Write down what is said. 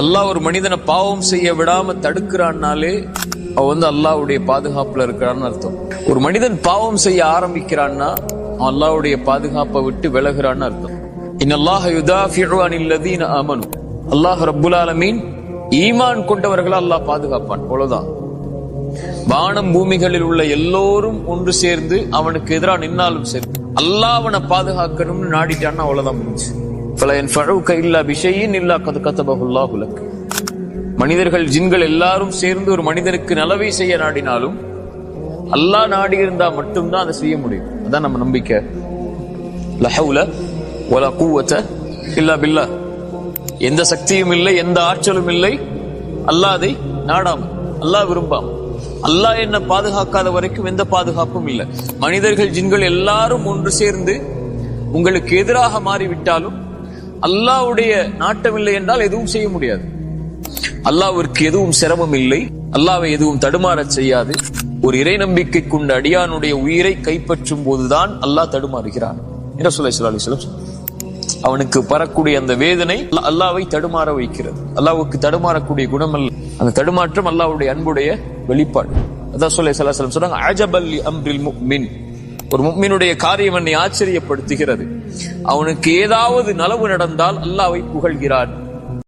அல்லாஹ் ஒரு மனிதனை பாவம் செய்ய விடாம தடுக்கிறான்னாலே அவன் வந்து அல்லாஹ்வுடைய பாதுகாப்புல இருக்கிறான்னு அர்த்தம். ஒரு மனிதன் பாவம் செய்ய ஆரம்பிக்கிறான்னா அவன் அல்லாஹ்வுடைய பாதுகாப்பை விட்டு விலகுறான்னு அர்த்தம். இன்னல்லாஹ யுதாஃபிஉ அனில் லதீன அல்லாஹ் ரப்புல் ஈமான் கொண்டவர்களை அல்லாஹ் பாதுகாப்பான். அவ்வளவுதான். வானம் பூமிகளில் உள்ள எல்லோரும் ஒன்று சேர்ந்து அவனுக்கு எதிராக நின்னாலும் சரி அல்லாஹ் அவனை பாதுகாக்கணும்னு நாடிட்டான்னா அவ்வளவுதான் முடிஞ்சு. என் இல்லா இல்லா மனிதர்கள் ஜின்கள் எல்லாரும் சேர்ந்து ஒரு மனிதனுக்கு நலவை செய்ய நாடினாலும் அல்லாஹ் நாடி இருந்தா மட்டும்தான் அதை செய்ய முடியும். அதான் நம்ம நம்பிக்கை. லஹவுல வல கூவத்த இல்லா பில்லா எந்த சக்தியும் இல்லை எந்த ஆற்றலும் இல்லை. அல்லாஹ் அதை நாடாம அல்லாஹ் விரும்பாம அல்லாஹ் என்ன பாதுகாக்காத வரைக்கும் எந்த பாதுகாப்பும் இல்லை. மனிதர்கள் ஜின்கள் எல்லாரும் ஒன்று சேர்ந்து உங்களுக்கு எதிராக மாறிவிட்டாலும் அல்லாஹ்வுடைய நாட்டமில்லை என்றால் எதுவும் செய்ய முடியாது. அல்லாவிற்கு எதுவும் சிரமம் இல்லை. அல்லாவை எதுவும் தடுமாறச் செய்யாது. ஒரு இறை நம்பிக்கை கொண்ட அடியானுடைய உயிரை கைப்பற்றும் போதுதான் அல்லாஹ் தடுமாறுகிறான் என்ன சொல்ல அவனுக்கு பரக்கூடிய அந்த வேதனை அல்லாவை தடுமாற வைக்கிறது. அல்லாவுக்கு தடுமாறக்கூடிய குணம் அல்ல அந்த தடுமாற்றம் அல்லாவுடைய அன்புடைய வெளிப்பாடு. அதான் சொல்ல சலாசலம் சொன்னாங்க அஜபல்லி அம்ரில் மின் ஒரு முக்மினுடைய காரியம் என்னை ஆச்சரியப்படுத்துகிறது. அவனுக்கு ஏதாவது நலவு நடந்தால் அல்லாவை புகழ்கிறான்.